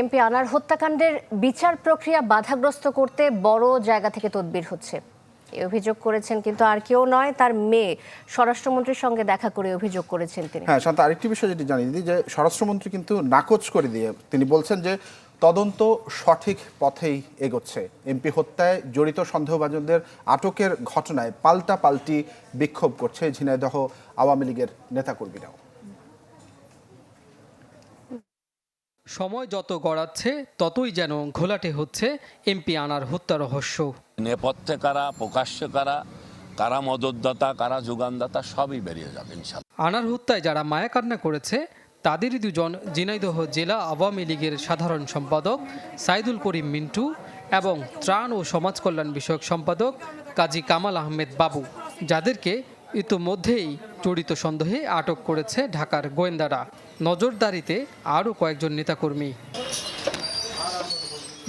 MP আনার হত্যাকাণ্ডের বিচার প্রক্রিয়া বাধাগ্রস্ত করতে বড় জায়গা থেকে তদবির হচ্ছে। এই অভিযোগ করেছেন কিন্তু আর কেউ নয়, তার মেয়ে। স্বরাষ্ট্রমন্ত্রীর সঙ্গে দেখা করে অভিযোগ করেছেন তিনি। হ্যাঁ শান্ত আরেকটি বিষয় যেটি জানিয়ে দিই যে, স্বরাষ্ট্রমন্ত্রী কিন্তু নাকচ করে দিয়ে তিনি বলছেন যে, তদন্ত সঠিক পথেই এগোচ্ছে। এমপি হত্যায় জড়িত সন্দেহভাজনদের আটকের ঘটনায় পাল্টা পাল্টি বিক্ষোভ করছে ঝিনাইদহ আওয়ামী লীগের নেতাকর্মীরাও। সময় যত গড়াচ্ছে ততই যেন ঘোলাটে হচ্ছে এমপি আনার হত্যা রহস্য। নেপথ্যে কারা প্রকাশ্যে কারা কারা মদতদাতা কারা যোগানদাতা সবই বেরিয়ে যাবে ইনশাল্লাহ। আনার হত্যায় যারা মায়াকান্না করেছে তাদেরই দুজন ঝিনাইদহ জেলা আওয়ামী লীগের সাধারণ সম্পাদক সাইদুল করিম মিন্টু এবং ত্রাণ ও সমাজ কল্যাণ বিষয়ক সম্পাদক কাজী কামাল আহমেদ বাবু যাদেরকে ইতোমধ্যেই জড়িত সন্দেহে আটক করেছে ঢাকার গোয়েন্দারা। নজরদারিতে আরও কয়েকজন নেতাকর্মী।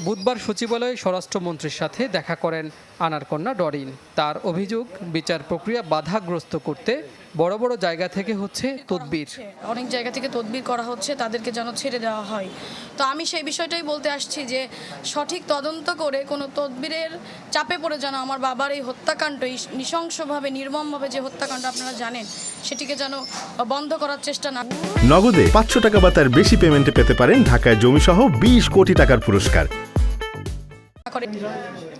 বুধবার সচিবালয়ে স্বরাষ্ট্রমন্ত্রীর সাথে দেখা করেন আনারকন্যা ডরিন। তার অভিযোগ বিচার প্রক্রিয়া বাধাগ্রস্ত করতে বড় বড় জায়গা থেকে হচ্ছে তদবির। অনেক জায়গা থেকে তদবির করা হচ্ছে তাদেরকে যেন ছেড়ে দেওয়া হয়। তো আমি সেই বিষয়টাই বলতে আসছি যে সঠিক তদন্ত করে কোনো তদবিরের চাপে পড়ে যেন আমার বাবার এই হত্যাকাণ্ড এই নৃশংসভাবে নির্মমভাবে যে হত্যাকাণ্ড আপনারা জানেন সেটিকে যেন বন্ধ করার চেষ্টা না নগদে পাঁচশো টাকা বা তার বেশি পেমেন্টে পেতে পারেন ঢাকায় জমিসহ বিশ কোটি টাকার পুরস্কার। করে।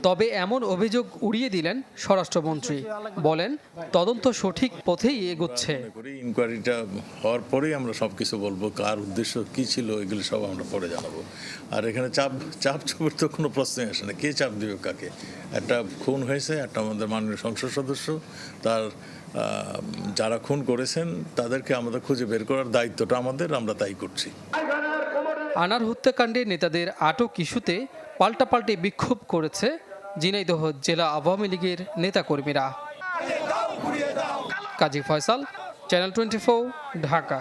তবে এমন অভিযোগ উড়িয়ে দিলেন স্বরাষ্ট্রমন্ত্রী। বলেন তদন্ত সঠিক পথেই এগোচ্ছে। ইনকোয়ারিটা হওয়ার পরেই আমরা সব কিছু বলব কার উদ্দেশ্য কি ছিল এগুলো সব আমরা পরে জানাব। আর এখানে চাপ চাপ চাপের তো কোনো প্রশ্নই আসে না কে চাপ দিবে কাকে? একটা খুন হয়েছে একটা আমাদের মাননীয় সংসদ সদস্য তার আহ, যারা খুন করেছেন তাদেরকে আমাদের খুঁজে বের করার দায়িত্বটা আমাদের আমরা তাই করছি। আনার হত্যাকাণ্ডে নেতাদের আটক ইস্যুতে পাল্টাপাল্টে বিক্ষোভ করেছে ঝিনাইদহ জেলা আওয়ামী লীগের নেতাকর্মীরা। Kazi Faisal channel twenty Dhaka.